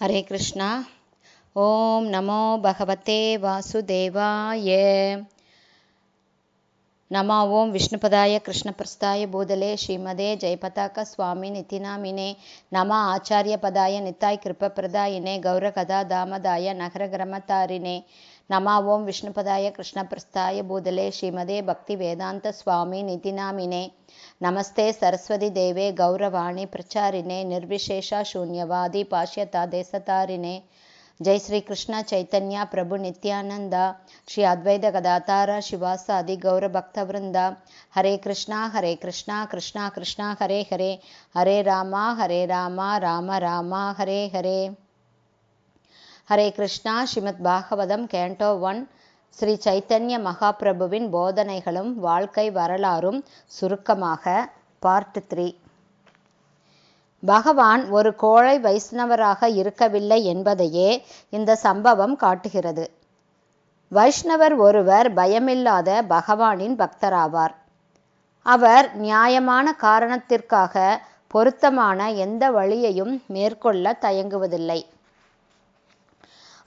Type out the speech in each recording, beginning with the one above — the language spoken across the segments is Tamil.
ஹரே கிருஷ்ணா. ஓம் நமோ பகவதே வாசுதேவாய. நமா ஓம் விஷ்ணுபதாய கிருஷ்ணபிரஸ்தாய பூதலே ஸ்ரீமதே ஜெயபதாக்க சுவாமி நித்தினாமினே நம ஆச்சாரிய பதாய நித்தாய் கிருப்பப்பிரதாயினே. கௌரகதா தாமதாய நகர கிரமத்தாரினே नम ॐ विष्णुपदाय कृष्णप्रस्थाय भूतले श्रीमदे भक्तिवेदान्तस्वामिनितिनामिने नमस्ते सरस्वती देवे गौरवाणी प्रचारिणे निर्विशेषा शून्यवादी पाश्यता देशतारिणे। जय श्री कृष्ण चैतन्य प्रभु नित्यानंद श्री अद्वैत गदातार शिवासादि गौर भक्तवृंद हरे कृष्णा हरे कृष्णा कृष्णा कृष्णा हरे हरे। हरे रामा हरे रामा राम रामा हरे हरे ஹரே கிருஷ்ணா ஸ்ரீமத் பாகவதம் கேண்டோ ஒன் ஸ்ரீ சைத்தன்ய மகாபிரபுவின் போதனைகளும் வாழ்க்கை வரலாறும் சுருக்கமாக பார்ட் த்ரீ. பகவான் ஒரு கோழை வைஷ்ணவராக இருக்கவில்லை என்பதையே இந்த சம்பவம் காட்டுகிறது. வைஷ்ணவர் ஒருவர் பயமில்லாத பகவானின் பக்தராவார். அவர் நியாயமான காரணத்திற்காக பொருத்தமான எந்த வழியையும் மேற்கொள்ள தயங்குவதில்லை.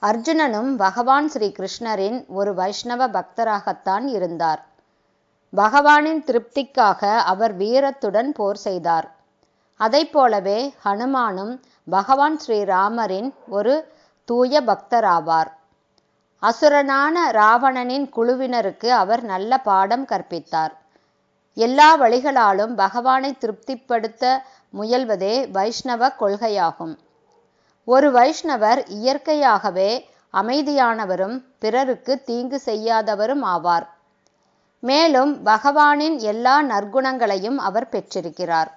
அர்ஜுனனும் பகவான் ஸ்ரீ கிருஷ்ணரின் ஒரு வைஷ்ணவ பக்தராகத்தான் இருந்தார். பகவானின் திருப்திக்காக அவர் வீரத்துடன் போர் செய்தார். அதை போலவே ஹனுமானும் பகவான் ஸ்ரீராமரின் ஒரு தூய பக்தராவார். அசுரனான ராவணனின் குழுவினருக்கு அவர் நல்ல பாடம் கற்பித்தார். எல்லா வழிகளாலும் பகவானை திருப்திப்படுத்த முயல்வதே வைஷ்ணவ கொள்கையாகும். ஒரு வைஷ்ணவர் இயற்கையாகவே அமைதியானவரும் பிறருக்கு தீங்கு செய்யாதவரும் ஆவார். மேலும் பகவானின் எல்லா நற்குணங்களையும் அவர் பெற்றிருக்கிறார்.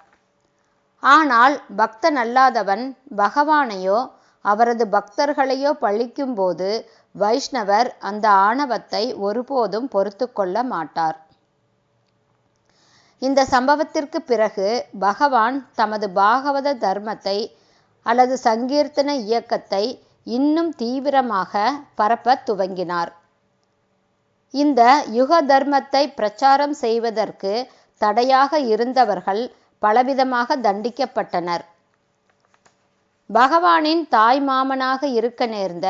ஆனால் பக்தன் அல்லாதவன் பகவானையோ அவரது பக்தர்களையோ பழிக்கும்போது வைஷ்ணவர் அந்த ஆணவத்தை ஒருபோதும் பொறுத்து கொள்ள மாட்டார். இந்த சம்பவத்திற்கு பிறகு பகவான் தமது பாகவத தர்மத்தை அல்லது சங்கீர்த்தன இயக்கத்தை இன்னும் தீவிரமாக பரப்பத் துவங்கினார். இந்த யுக தர்மத்தை பிரச்சாரம் செய்வதற்கு தடையாக இருந்தவர்கள் பலவிதமாக தண்டிக்கப்பட்டனர். பகவானின் தாய் மாமனாக இருக்க நேர்ந்த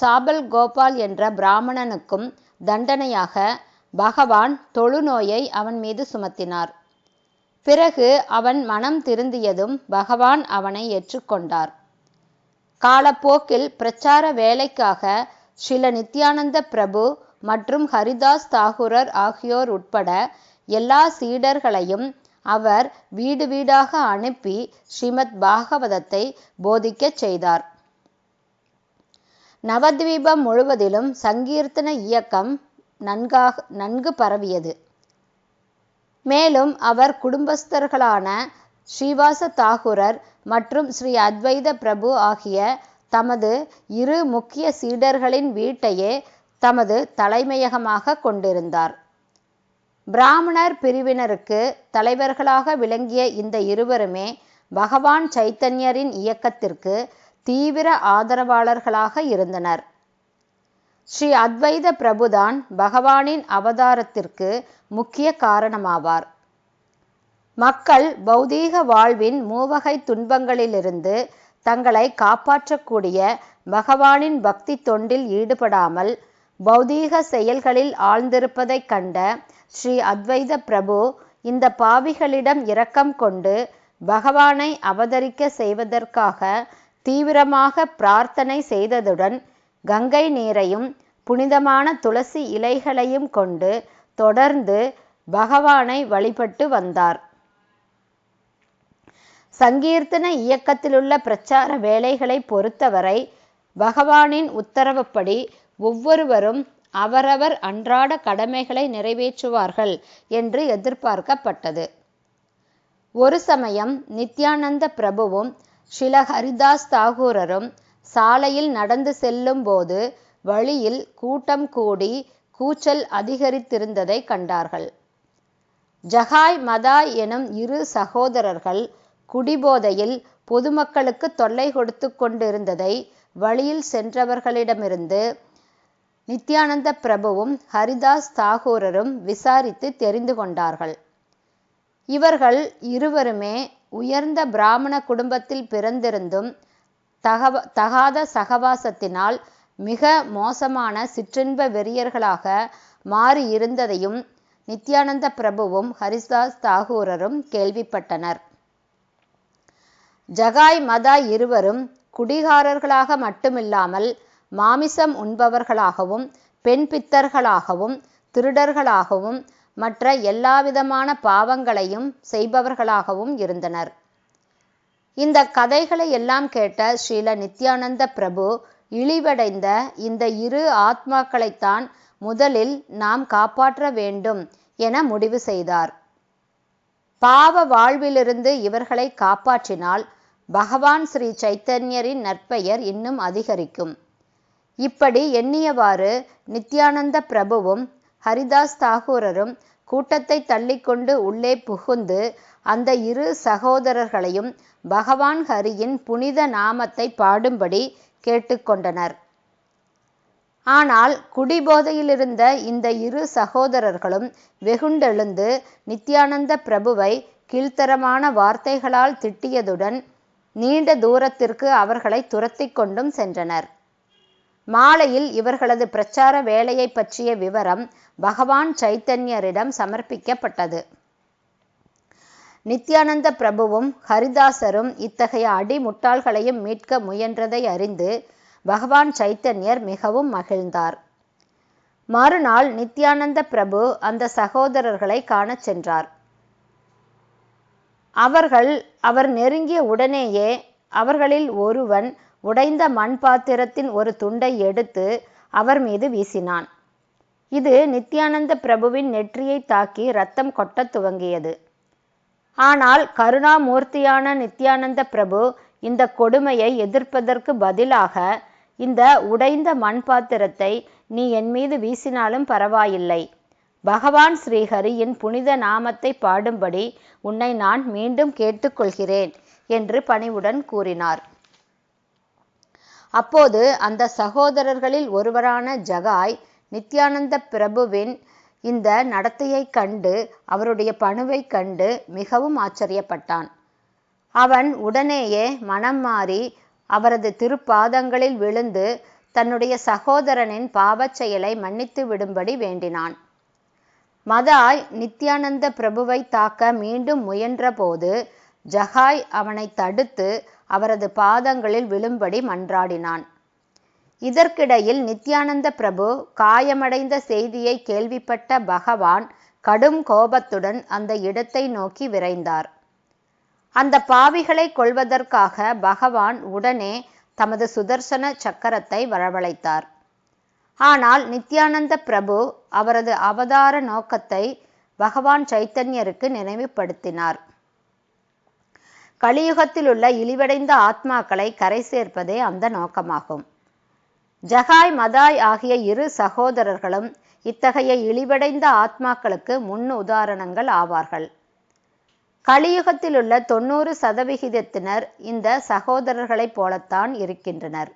சாபல் கோபால் என்ற பிராமணனுக்கும் தண்டனையாக பகவான் தொழுநோயை அவன் மீது சுமத்தினார். பிறகு அவன் மனம் திருந்தியதும் பகவான் அவனை ஏற்றுக்கொண்டார். காலப்போக்கில் பிரச்சார வேலைக்காக ஸ்ரீல நித்யானந்த பிரபு மற்றும் ஹரிதாஸ் தாகூரர் ஆகியோர் உட்பட எல்லா சீடர்களையும் அவர் வீடு வீடாக அனுப்பி ஸ்ரீமத் பாகவதத்தை போதிக்கச் செய்தார். நவத்வீபம் முழுவதிலும் சங்கீர்த்தன இயக்கம் நன்காக நன்கு பரவியது. மேலும் அவர் குடும்பஸ்தர்களான ஸ்ரீவாச தாகூரர் மற்றும் ஸ்ரீ அத்வைத பிரபு ஆகிய தமது இரு முக்கிய சீடர்களின் வீட்டையே தமது தலைமையகமாக கொண்டிருந்தார். பிராமணர் பிரிவினருக்கு தலைவர்களாக விளங்கிய இந்த இருவருமே பகவான் சைத்தன்யரின் இயக்கத்திற்கு தீவிர ஆதரவாளர்களாக இருந்தனர். ஸ்ரீ அத்வைத பிரபுதான் பகவானின் அவதாரத்திற்கு முக்கிய காரணமாவார். மக்கள் பௌதீக வாழ்வின் மூவகை துன்பங்களிலிருந்து தங்களை காப்பாற்றக்கூடிய பகவானின் பக்தி தொண்டில் ஈடுபடாமல் பௌதீக செயல்களில் ஆழ்ந்திருப்பதைக் கண்ட ஸ்ரீ அத்வைத பிரபு இந்த பாவிகளிடம் இரக்கம் கொண்டு பகவானை அவதரிக்க செய்வதற்காக தீவிரமாக பிரார்த்தனை செய்ததுடன் கங்கை நீரையும் புனிதமான துளசி இலைகளையும் கொண்டு தொடர்ந்து பகவானை வழிபட்டு வந்தார். சங்கீர்த்தன இயக்கத்திலுள்ள பிரச்சார வேலைகளை பொறுத்தவரை பகவானின் உத்தரவுப்படி ஒவ்வொருவரும் அவரவர் அன்றாட கடமைகளை நிறைவேற்றுவார்கள் என்று எதிர்பார்க்கப்பட்டது. ஒரு சமயம் நித்யானந்த பிரபுவும் ஷில ஹரிதாஸ் தாகூரரும் சாலையில் நடந்து செல்லும் போது வழியில் கூட்டம் கூடி கூச்சல் அதிகரித்திருந்ததை கண்டார்கள். ஜகாய் மதாய் எனும் இரு சகோதரர்கள் குடிபோதையில் பொதுமக்களுக்கு தொல்லை கொடுத்து கொண்டிருந்ததை வழியில் சென்றவர்களிடமிருந்து நித்யானந்த பிரபுவும் ஹரிதாஸ் தாகூரரும் விசாரித்து தெரிந்து கொண்டார்கள். இவர்கள் இருவருமே உயர்ந்த பிராமண குடும்பத்தில் பிறந்திருந்தும் தகவ தகாத சகவாசத்தினால் மிக மோசமான சிற்றின்ப வெறியர்களாக மாறியிருந்ததையும் நித்யானந்த பிரபுவும் ஹரிதாஸ் தாகூரரும் கேள்விப்பட்டனர். ஜகாய் மதாய் இருவரும் குடிகாரர்களாக மட்டுமில்லாமல் மாமிசம் உண்பவர்களாகவும் பெண் பித்தர்களாகவும் திருடர்களாகவும் மற்ற எல்லாவிதமான பாவங்களையும் செய்பவர்களாகவும் இருந்தனர். இந்த கதைகளை எல்லாம் கேட்ட ஸ்ரீல நித்யானந்த பிரபு இழிவடைந்த இந்த இரு ஆத்மாக்களைத்தான் முதலில் நாம் காப்பாற்ற வேண்டும் என முடிவு செய்தார். பாவ வாழ்விலிருந்து இவர்களை காப்பாற்றினால் பகவான் ஸ்ரீ சைத்தன்யரின் நற்பெயர் இன்னும் அதிகரிக்கும். இப்படி எண்ணியவாறு நித்யானந்த பிரபுவும் ஹரிதாஸ் தாகூரரும் கூட்டத்தை தள்ளிக்கொண்டு உள்ளே புகுந்து அந்த இரு சகோதரர்களையும் பகவான் ஹரியின் புனித நாமத்தை பாடும்படி கேட்டுக்கொண்டனர். ஆனால் குடிபோதையிலிருந்த இந்த இரு சகோதரர்களும் வெகுண்டெழுந்து நித்யானந்த பிரபுவை கீழ்த்தரமான வார்த்தைகளால் திட்டியதுடன் நீண்ட தூரத்திற்கு அவர்களை துரத்தி கொண்டும் சென்றனர். மாலையில் இவர்களது பிரச்சார வேலையை பற்றிய விவரம் பகவான் சைத்தன்யரிடம் சமர்ப்பிக்கப்பட்டது. நித்யானந்த பிரபுவும் ஹரிதாசரும் இத்தகைய அடி முட்டாள்களையும் மீட்க முயன்றதை அறிந்து பகவான் சைத்தன்யர் மிகவும் மகிழ்ந்தார். மறுநாள் நித்யானந்த பிரபு அந்த சகோதரர்களை காணச் சென்றார். அவர்கள் அவர் நெருங்கிய உடனேயே அவர்களில் ஒருவன் உடைந்த மண் பாத்திரத்தின் ஒரு துண்டை எடுத்து அவர் மீது வீசினான். இது நித்யானந்த பிரபுவின் நெற்றியை தாக்கி ரத்தம் கொட்டத் துவங்கியது. ஆனால் கருணாமூர்த்தியான நித்யானந்த பிரபு இந்த கொடுமையை எதிர்ப்பதற்கு பதிலாக இந்த உடைந்த மண் பாத்திரத்தை நீ என் மீது வீசினாலும் பரவாயில்லை. பகவான் ஸ்ரீஹரியின் புனித நாமத்தை பாடும்படி உன்னை நான் மீண்டும் கேட்டுக்கொள்கிறேன் என்று பணிவுடன் கூறினார். அப்போது அந்த சகோதரர்களில் ஒருவரான ஜகாய் நித்யானந்த பிரபுவின் இந்த நடத்தையை கண்டு அவருடைய பணுவை கண்டு மிகவும் ஆச்சரியப்பட்டான். அவன் உடனேயே மனம் மாறி அவரது திருப்பாதங்களில் விழுந்து தன்னுடைய சகோதரனின் பாவச் செயலை மன்னித்து விடும்படி வேண்டினான். மதாய் நித்யானந்த பிரபுவை தாக்க மீண்டும் முயன்றபோது ஜஹாய் அவனை தடுத்து அவரது பாதங்களில் விழும்படி மன்றாடினான். இதற்கிடையில் நித்யானந்த பிரபு காயமடைந்த செய்தியை கேள்விப்பட்ட பகவான் கடும் கோபத்துடன் அந்த இடத்தை நோக்கி விரைந்தார். அந்த பாவிகளை கொள்வதற்காக பகவான் உடனே தமது சுதர்சன சக்கரத்தை வரவழைத்தார். ஆனால் நித்யானந்த பிரபு அவரது அவதார நோக்கத்தை பகவான் சைத்தன்யருக்கு நினைவுபடுத்தினார். கலியுகத்தில் உள்ள இழிவடைந்த ஆத்மாக்களை கரை சேர்ப்பதே அந்த நோக்கமாகும். ஜகாய் மதாய் ஆகிய இரு சகோதரர்களும் இத்தகைய இழிவடைந்த ஆத்மாக்களுக்கு முன் உதாரணங்கள் ஆவார்கள். கலியுகத்திலுள்ள தொண்ணூறு சதவிகிதத்தினர் இந்த சகோதரர்களைப் போலத்தான் இருக்கின்றனர்.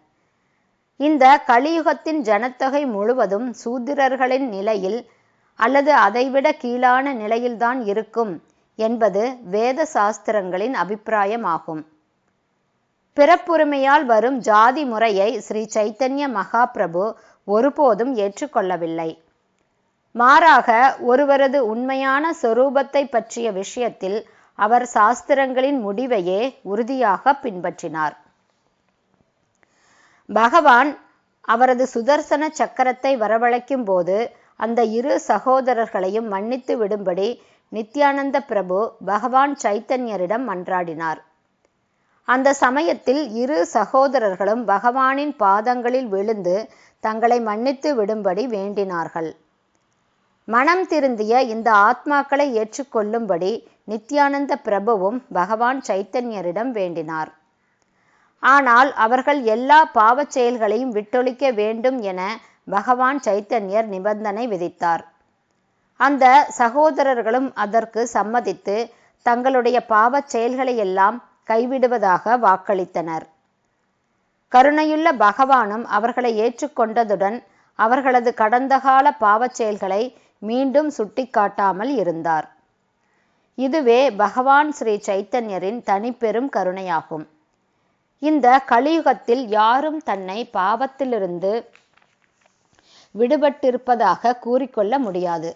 இந்த கலியுகத்தின் ஜனத்தொகை முழுவதும் சூத்திரர்களின் நிலையில் அல்லது அதைவிட கீழான நிலையில்தான் இருக்கும் என்பது வேத சாஸ்திரங்களின் அபிப்பிராயமாகும். பிறப்புரிமையால் வரும் ஜாதி முறையை ஸ்ரீ சைத்தன்ய மகாபிரபு ஒருபோதும் ஏற்றுக்கொள்ளவில்லை. மாறாக ஒருவரது உண்மையான சொரூபத்தை பற்றிய விஷயத்தில் அவர் சாஸ்திரங்களின் முடிவையே உறுதியாக பின்பற்றினார். பகவான் அவரது சுதர்சன சக்கரத்தை வரவழைக்கும் போது அந்த இரு சகோதரர்களையும் மன்னித்து விடும்படி நித்யானந்த பிரபு பகவான் சைத்தன்யரிடம் மன்றாடினார். அந்த சமயத்தில் இரு சகோதரர்களும் பகவானின் பாதங்களில் விழுந்து தங்களை மன்னித்து விடும்படி வேண்டினார்கள். மனம் திருந்திய இந்த ஆத்மாக்களை ஏற்றுக்கொள்ளும்படி நித்யானந்த பிரபுவும் பகவான் சைத்தன்யரிடம் வேண்டினார். ஆனால் அவர்கள் எல்லா பாவச் செயல்களையும் விட்டொழிக்க வேண்டும் என பகவான் சைத்தன்யர் நிபந்தனை விதித்தார். அந்த சகோதரர்களும் அதற்கு சம்மதித்து தங்களுடைய பாவச் செயல்களை எல்லாம் கைவிடுவதாக வாக்களித்தனர். கருணையுள்ள பகவானும் அவர்களை ஏற்றுக்கொண்டதுடன் அவர்களது கடந்த கால பாவச் செயல்களை மீண்டும் சுட்டிக்காட்டாமல் இருந்தார். இதுவே பகவான் ஸ்ரீ சைத்தன்யரின் தனிப்பெரும் கருணையாகும். இந்த கலியுகத்தில் யாரும் தன்னை பாவத்திலிருந்து விடுபட்டிருப்பதாக கூறிக்கொள்ள முடியாது.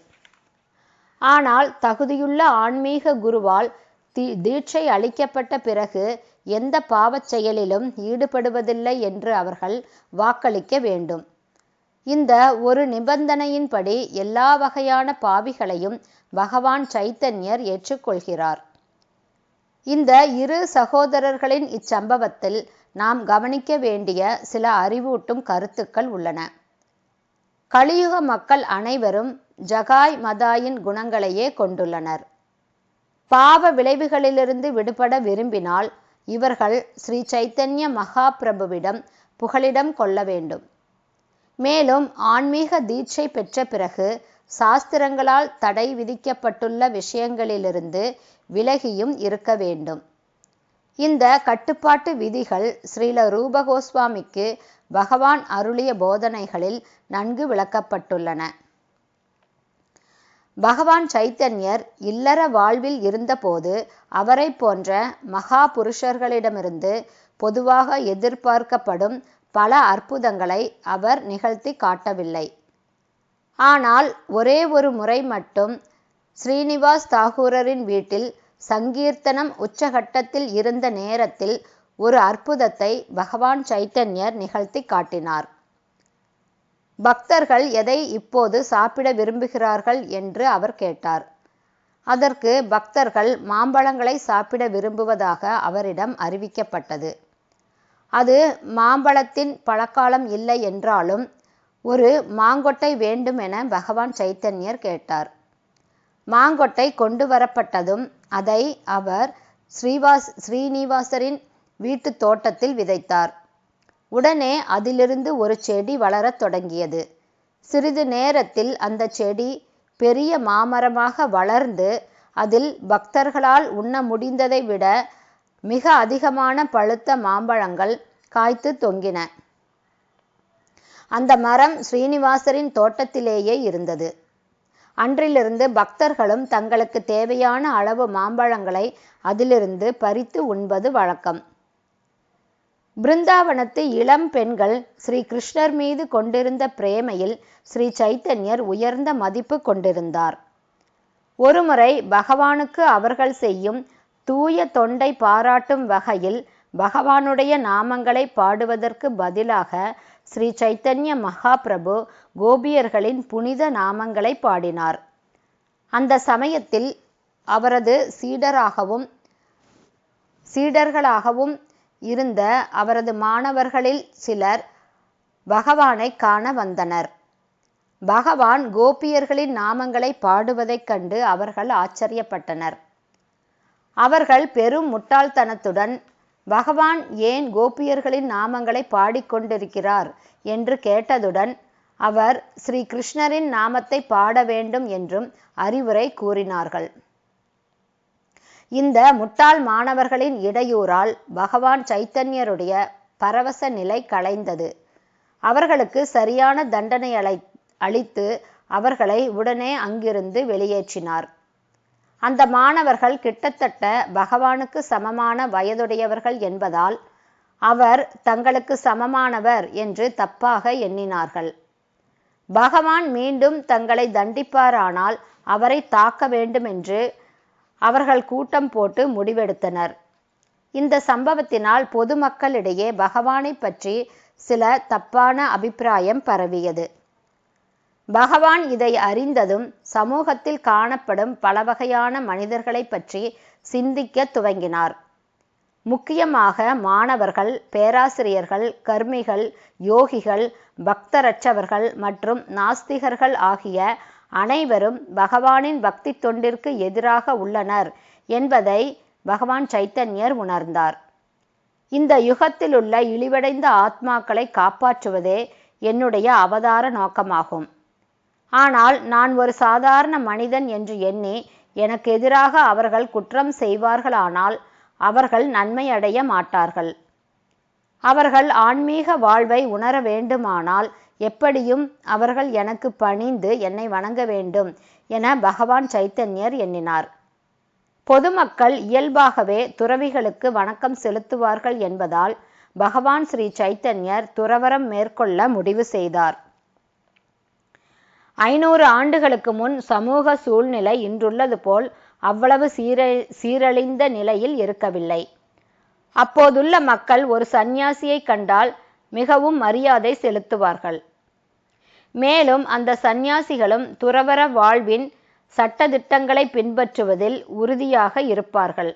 ஆனால் தகுதியுள்ள ஆன்மீக குருவால் தீட்சை அளிக்கப்பட்ட பிறகு எந்த பாவச் செயலிலும் ஈடுபடுவதில்லை என்று அவர்கள் வாக்களிக்க வேண்டும். இந்த ஒரு நிபந்தனையின்படி எல்லா வகையான பாவிகளையும் பகவான் சைத்தன்யர் ஏற்றுக்கொள்கிறார். இந்த இரு சகோதரர்களின் இச்சம்பவத்தில் நாம் கவனிக்க வேண்டிய சில அறிவூட்டும் கருத்துக்கள் உள்ளன. கலியுக மக்கள் அனைவரும் ஜகாய் மதாயின் குணங்களையே கொண்டுள்ளனர். பாவ விளைவுகளிலிருந்து விடுபட விரும்பினால் இவர்கள் ஸ்ரீ சைத்தன்ய மகாபிரபுவிடம் புகலிடம் கொள்ள வேண்டும். மேலும் ஆன்மீக தீட்சை பெற்ற பிறகு சாஸ்திரங்களால் தடை விதிக்கப்பட்டுள்ள விஷயங்களிலிருந்து விலகியும் இருக்க வேண்டும். இந்த கட்டுப்பாட்டு விதிகள் ஸ்ரீல ரூபகோஸ்வாமிக்கு பகவான் அருளிய போதனைகளில் நன்கு விளக்கப்பட்டுள்ளன. பகவான் சைத்தன்யர் இல்லற வாழ்வில் இருந்தபோது அவரை போன்ற மகா புருஷர்களிடமிருந்து பொதுவாக எதிர்பார்க்கப்படும் பல அற்புதங்களை அவர் நிகழ்த்தி காட்டவில்லை. ஆனால் ஒரே ஒரு முறை மட்டும் ஸ்ரீனிவாஸ் தாகூரரின் வீட்டில் சங்கீர்த்தனம் உச்சகட்டத்தில் இருந்த நேரத்தில் ஒரு அற்புதத்தை பகவான் சைத்தன்யர் நிகழ்த்தி காட்டினார். பக்தர்கள் எதை இப்போது சாப்பிட விரும்புகிறார்கள் என்று அவர் கேட்டார். அதற்கு பக்தர்கள் மாம்பழங்களை சாப்பிட விரும்புவதாக அவரிடம் அறிவிக்கப்பட்டது. அது மாம்பழத்தின் பழக்காலம் இல்லை என்றாலும் ஒரு மாங்கொட்டை வேண்டும் என பகவான் சைத்தன்யர் கேட்டார். மாங்கொட்டை கொண்டு வரப்பட்டதும் அதை அவர் ஸ்ரீவாஸ் ஸ்ரீனிவாசரின் வீட்டு தோட்டத்தில் விதைத்தார். உடனே அதிலிருந்து ஒரு செடி வளரத் தொடங்கியது. சிறிது நேரத்தில் அந்த செடி பெரிய மாமரமாக வளர்ந்து அதில் பக்தர்களால் உண்ண முடிந்ததை விட மிக அதிகமான பழுத்த மாம்பழங்கள் காய்த்து தொங்கின. அந்த மரம் ஸ்ரீனிவாசரின் தோட்டத்திலேயே இருந்தது. அன்றிலிருந்து பக்தர்களும் தங்களுக்கு தேவையான அளவு மாம்பழங்களை அதிலிருந்து பறித்து உண்பது வழக்கம். பிருந்தாவனத்து இளம் பெண்கள் ஸ்ரீ கிருஷ்ணர் மீது கொண்டிருந்த பிரேமையில் ஸ்ரீ சைத்தன்யர் உயர்ந்த மதிப்பு கொண்டிருந்தார். ஒருமுறை பகவானுக்கு அவர்கள் செய்யும் தூய தொண்டை பாராட்டும் வகையில் பகவானுடைய நாமங்களை பாடுவதற்கு பதிலாக ஸ்ரீ சைத்தன்ய மகாபிரபு கோபியர்களின் புனித நாமங்களை பாடினார். அந்த சமயத்தில் அவரது சீடராகவும் சீடர்களாகவும் இருந்த அவரது மாணவர்களில் சிலர் பகவானை காண வந்தனர். பகவான் கோபியர்களின் நாமங்களை பாடுவதைக் கண்டு அவர்கள் ஆச்சரியப்பட்டனர். அவர்கள் பெரும் முட்டாள்தனத்துடன் பகவான் ஏன் கோபியர்களின் நாமங்களை பாடிக்கொண்டிருக்கிறார்? என்று கேட்டதுடன் அவர் ஸ்ரீ கிருஷ்ணரின் நாமத்தை பாட வேண்டும் என்றும் அறிவுரை கூறினார்கள். இந்த முட்டாள் மாணவர்களின் இடையூறால் பகவான் சைத்தன்யருடைய பரவச நிலை கலைந்தது. அவர்களுக்கு சரியான தண்டனை அளை அளித்து அவர்களை உடனே அங்கிருந்து வெளியேற்றினார். அந்த மாணவர்கள் கிட்டத்தட்ட பகவானுக்கு சமமான வயதுடையவர்கள் என்பதால் அவர் தங்களுக்கு சமமானவர் என்று தப்பாக எண்ணினார்கள். பகவான் மீண்டும் தங்களை தண்டிப்பாரானால் அவரை தாக்க வேண்டுமென்று அவர்கள் கூட்டம் போட்டு முடிவெடுத்தனர். இந்த சம்பவத்தினால் பொதுமக்களிடையே பகவானை பற்றி சில தப்பான அபிப்பிராயம் பரவியது. பகவான் இதை அறிந்ததும் சமூகத்தில் காணப்படும் பல வகையான மனிதர்களை பற்றி சிந்திக்க துவங்கினார். முக்கியமாக மாணவர்கள் பேராசிரியர்கள் கர்மிகள் யோகிகள் பக்தரற்றவர்கள் மற்றும் நாஸ்திகர்கள் ஆகிய அனைவரும் பகவானின் பக்தி தொண்டிற்கு எதிராக உள்ளனர் என்பதை பகவான் சைத்தன்யர் உணர்ந்தார். இந்த யுகத்திலுள்ள இழிவடைந்த ஆத்மாக்களை காப்பாற்றுவதே என்னுடைய அவதார நோக்கமாகும். ஆனால் நான் ஒரு சாதாரண மனிதன் என்று எண்ணி எனக்கு எதிராக அவர்கள் குற்றம் செய்வார்களானால் அவர்கள் நன்மை அடைய மாட்டார்கள். அவர்கள் ஆன்மீக வாழ்வை உணர வேண்டுமானால் எப்படியும் அவர்கள் எனக்கு பணிந்து என்னை வணங்க வேண்டும் என பகவான் சைத்தன்யர் எண்ணினார். பொதுமக்கள் இயல்பாகவே துறவிகளுக்கு வணக்கம் செலுத்துவார்கள் என்பதால் பகவான் ஸ்ரீ சைத்தன்யர் துறவரம் மேற்கொள்ள முடிவு செய்தார். ஐநூறு ஆண்டுகளுக்கு முன் சமூக சூழ்நிலை இன்றுள்ளது போல் அவ்வளவு சீர சீரழிந்த நிலையில் இருக்கவில்லை. அப்போதுள்ள மக்கள் ஒரு சந்நியாசியை கண்டால் மிகவும் மரியாதை செலுத்துவார்கள். மேலும் அந்த சந்நியாசிகளும் துறவர வாழ்வின் சட்டதிட்டங்களை பின்பற்றுவதில் உறுதியாக இருப்பார்கள்.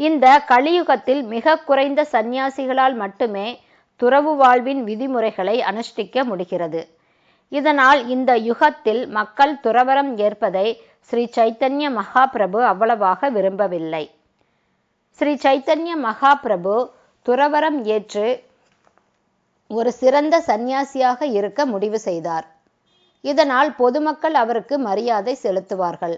இந்த கலியுகத்தில் மிக குறைந்த சந்நியாசிகளால் மட்டுமே துறவு வாழ்வின் விதிமுறைகளை அனுஷ்டிக்க முடிகிறது. இதனால் இந்த யுகத்தில் மக்கள் துறவரம் ஏற்பதை ஸ்ரீ சைத்தன்ய மகாபிரபு அவ்வளவாக விரும்பவில்லை. ஸ்ரீ சைத்தன்ய மகாபிரபு துறவரம் ஏற்று ஒரு சிறந்த சந்நியாசியாக இருக்க முடிவு செய்தார். இதனால் பொதுமக்கள் அவருக்கு மரியாதை செலுத்துவார்கள்.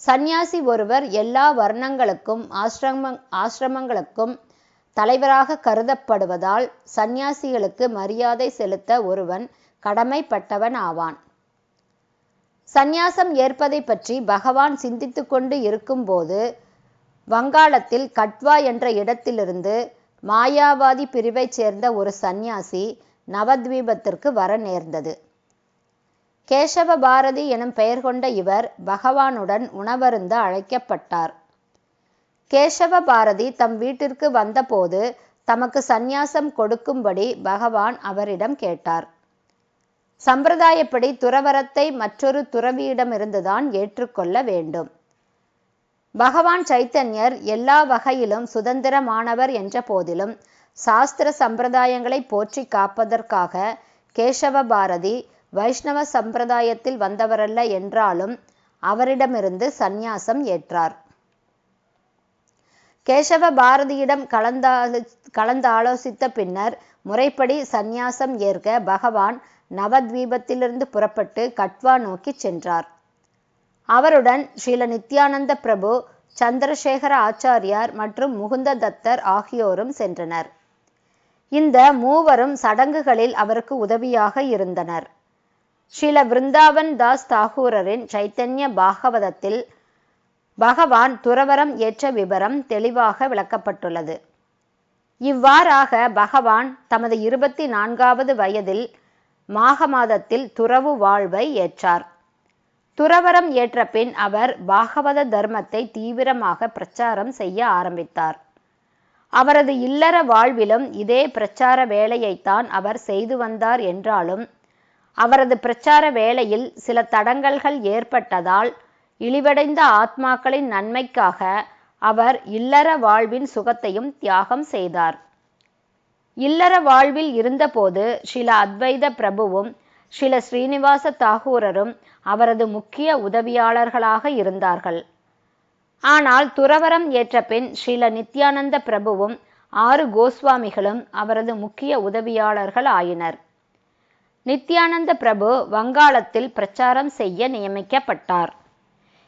சந்நியாசி ஒருவர் எல்லா வர்ணங்களுக்கும் ஆசிரம ஆசிரமங்களுக்கும் தலைவராக கருதப்படுவதால் சந்நியாசிகளுக்கு மரியாதை செலுத்த ஒருவன் கடமைப்பட்டவன் ஆவான். சந்நியாசம் ஏற்பதை பற்றி பகவான் சிந்தித்து கொண்டு இருக்கும்போது வங்காளத்தில் கட்வா என்ற இடத்திலிருந்து மாயாவாதி பிரிவைச் சேர்ந்த ஒரு சந்நியாசி நவத்வீபத்திற்கு வர நேர்ந்தது. கேசவ பாரதி எனும் பெயர் கொண்ட இவர் பகவானுடன் உணவருந்த அழைக்கப்பட்டார். கேசவ பாரதி தம் வீட்டிற்கு வந்தபோது தமக்கு சந்நியாசம் கொடுக்கும்படி பகவான் அவரிடம் கேட்டார். சம்பிரதாயப்படி துறவரத்தை மற்றொரு துறவியிடமிருந்துதான் ஏற்றுக்கொள்ள வேண்டும். பகவான் சைத்தன்யர் எல்லா வகையிலும் சுதந்திரமானவர் என்ற போதிலும் சாஸ்திர சம்பிரதாயங்களை போற்றி காப்பதற்காக கேசவ பாரதி வைஷ்ணவ சம்பிரதாயத்தில் வந்தவரல்ல என்றாலும் அவரிடமிருந்து சந்நியாசம் ஏற்றார். கேசவ பாரதியிடம் கலந்தாலோ கலந்தாலோசித்த பின்னர் முறைப்படி சந்நியாசம் ஏற்க பகவான் நவத்வீபத்திலிருந்து புறப்பட்டு கட்வா நோக்கி சென்றார். அவருடன் ஸ்ரீல நித்யானந்த பிரபு சந்திரசேகர ஆச்சாரியார் மற்றும் முகுந்த தத்தர் ஆகியோரும் சென்றனர். இந்த மூவரும் சடங்குகளில் அவருக்கு உதவியாக இருந்தனர். ஸ்ரீல விருந்தாவன் தாஸ் தாகூரரின் சைத்தன்ய பாகவதத்தில் பகவான் துறவரம் ஏற்ற விபரம் தெளிவாக விளக்கப்பட்டுள்ளது. இவ்வாறாக பகவான் தமது இருபத்தி நான்காவது வயதில் மாக மாதத்தில் துறவு வாழ்வை ஏற்றார். துறவரம் ஏற்ற பின் அவர் பாகவத தர்மத்தை தீவிரமாக பிரச்சாரம் செய்ய ஆரம்பித்தார். அவரது இல்லற வாழ்விலும் இதே பிரச்சார வேலையைத்தான் அவர் செய்து வந்தார் என்றாலும் அவரது பிரச்சார வேலையில் சில தடங்கல்கள் ஏற்பட்டதால் இழிவடைந்த ஆத்மாக்களின் நன்மைக்காக அவர் இல்லற வாழ்வின் சுகத்தையும் தியாகம் செய்தார். இல்லற வாழ்வில் இருந்தபோது சில அத்வைத பிரபுவும் சில ஸ்ரீனிவாச தாகூரரும் அவரது முக்கிய உதவியாளர்களாக இருந்தார்கள். ஆனால் துறவரம் ஏற்ற பின் ஸ்ரீல நித்யானந்த பிரபுவும் ஆறு கோஸ்வாமிகளும் அவரது முக்கிய உதவியாளர்கள் ஆயினர். நித்யானந்த பிரபு வங்காளத்தில் பிரச்சாரம் செய்ய நியமிக்கப்பட்டார்.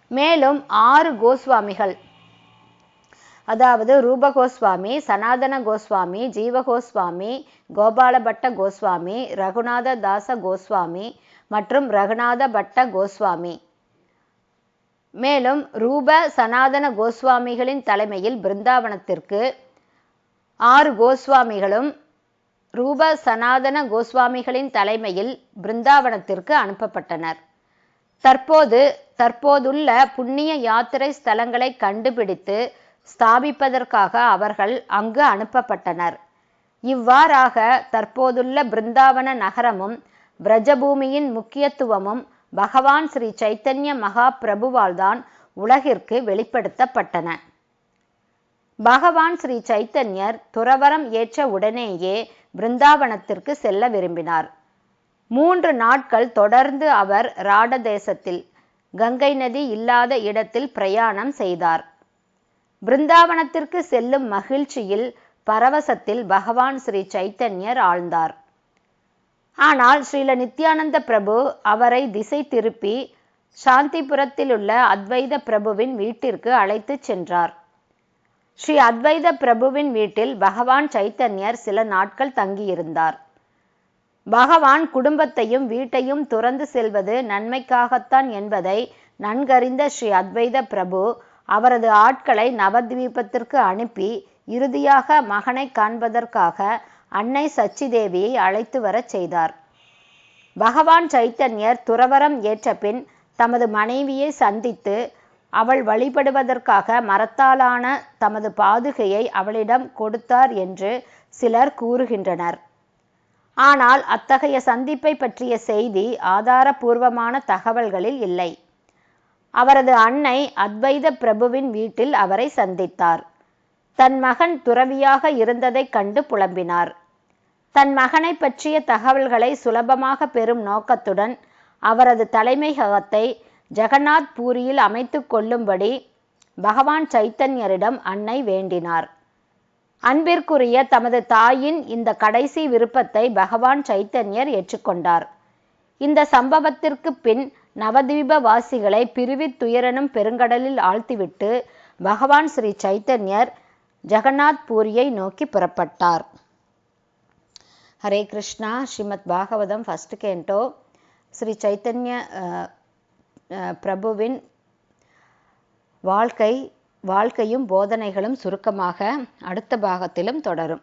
மேலும் ஆறு கோஸ்வாமிகள் அதாவது ரூப கோஸ்வாமி சனாதன கோஸ்வாமி ஜீவ கோஸ்வாமி கோபாலபட்ட கோஸ்வாமி ரகுநாத தாச கோஸ்வாமி மற்றும் ரகுநாத பட்ட கோஸ்வாமி மேலும் ரூப சனாதன கோஸ்வாமிகளின் தலைமையில் பிருந்தாவனத்திற்கு ஆறு கோஸ்வாமிகளும் ரூப சனாதன கோஸ்வாமிகளின் தலைமையில் பிருந்தாவனத்திற்கு அனுப்பப்பட்டனர். தற்போது தற்போதுள்ள புண்ணிய யாத்திரை ஸ்தலங்களை கண்டுபிடித்து ஸ்தாபிப்பதற்காக அவர்கள் அங்கு அனுப்பப்பட்டனர். இவ்வாறாக தற்போதுள்ள பிருந்தாவன நகரமும் பிரஜபூமியின் முக்கியத்துவமும் பகவான் ஸ்ரீ சைத்தன்ய மகா பிரபுவால்தான் உலகிற்கு வெளிப்படுத்தப்பட்டன. பகவான் ஸ்ரீ சைத்தன்யர் துறவரம் ஏற்ற உடனேயே பிருந்தாவனத்திற்கு செல்ல விரும்பினார். மூன்று நாட்கள் தொடர்ந்து அவர் ராட தேசத்தில் கங்கை நதி இல்லாத இடத்தில் பிரயாணம் செய்தார். பிருந்தாவனத்திற்கு செல்லும் மகிழ்ச்சியில் பரவசத்தில் பகவான் ஸ்ரீ சைத்தன்யர் ஆழ்ந்தார். ஆனால் ஸ்ரீல நித்யானந்த பிரபு அவரை திசை திருப்பி சாந்திபுரத்தில் உள்ள அத்வைத பிரபுவின் வீட்டிற்கு அழைத்துச் சென்றார். ஸ்ரீ அத்வைத பிரபுவின் வீட்டில் பகவான் சைத்தன்யர் சில நாட்கள் தங்கியிருந்தார். பகவான் குடும்பத்தையும் வீட்டையும் துறந்து செல்வது நன்மைக்காகத்தான் என்பதை நன்கறிந்த ஸ்ரீ அத்வைத பிரபு அவரது ஆட்களை நவத்வீபத்திற்கு அனுப்பி இறுதியாக மகனை காண்பதற்காக அன்னை சச்சிதேவியை அழைத்து வரச் செய்தார். பகவான் சைத்தன்யர் துறவரம் ஏற்ற பின் தமது மனைவியை சந்தித்து அவள் வழிபடுவதற்காக மரத்தாலான தமது பாதுகையை அவளிடம் கொடுத்தார் என்று சிலர் கூறுகின்றனர். ஆனால் அத்தகைய சந்திப்பை பற்றிய செய்தி ஆதாரபூர்வமான தகவல்களில் இல்லை. அவரது அன்னை அத்வைத பிரபுவின் வீட்டில் அவரை சந்தித்தார். தன் மகன் துறவியாக இருந்ததைக் கண்டு புலம்பினார். தன் மகனை பற்றிய தகவல்களை சுலபமாக பெறும் நோக்கத்துடன் அவரது தலைமையகத்தை ஜெகநாத் பூரியில் அமைத்து கொள்ளும்படி பகவான் சைத்தன்யரிடம் அன்னை வேண்டினார். அன்பிற்குரிய தமது தாயின் இந்த கடைசி விருப்பத்தை பகவான் சைத்தன்யர் ஏற்றுக்கொண்டார். இந்த சம்பவத்திற்கு பின் நவதீப வாசிகளை பிரிவித் துயரனும் பெருங்கடலில் ஆழ்த்திவிட்டு பகவான் ஸ்ரீ சைத்தன்யர் ஜெகநாத் பூரியை நோக்கி புறப்பட்டார். ஹரே கிருஷ்ணா. ஸ்ரீமத் பாகவதம் ஃபர்ஸ்ட் கேண்டோ ஸ்ரீ சைத்தன்ய பிரபுவின் வாழ்க்கை வாழ்க்கையும் போதனைகளும் சுருக்கமாக அடுத்த பாகத்திலும் தொடரும்.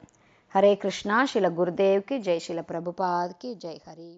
ஹரே கிருஷ்ணா. ஸ்ரீல குருதேவ்க்கு ஜெய் ஸ்ரீல பிரபுபாத்க்கு ஜெய் ஹரி.